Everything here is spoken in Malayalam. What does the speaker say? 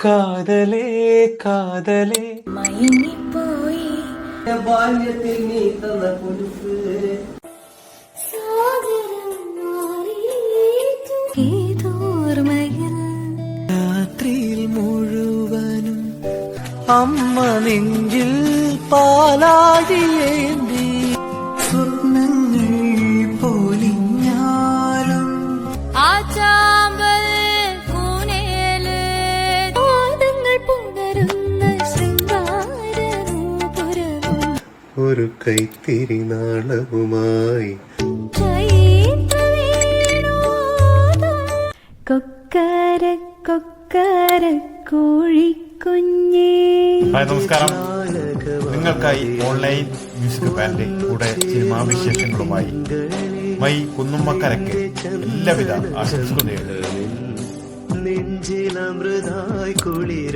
കാതലേ കാതലേ. മയങ്ങിപ്പോയി ബാല്യത്തിൽ നീ തന്ന രാത്രിയിൽ മുഴുവനും അമ്മ നെഞ്ചിൽ പാലാഴിയേന്തി ഒരു കൈത്തിരിനാളവുമായി കൊക്കര കൊക്കര കോഴിക്കുഞ്ഞേ. ഹായ് നമസ്കാരം. നിങ്ങൾക്കായി ഓൺലൈൻ മ്യൂസിക് ബാൻഡ് കൂടെ സിനിമാ വിശേഷങ്ങളുമായി മൈ കുന്നുമ്മക്കരക്ക് എല്ലാവിധ ആശംസകളും നേരുന്നു. നെഞ്ചിലമൃതായി കുളിരവേ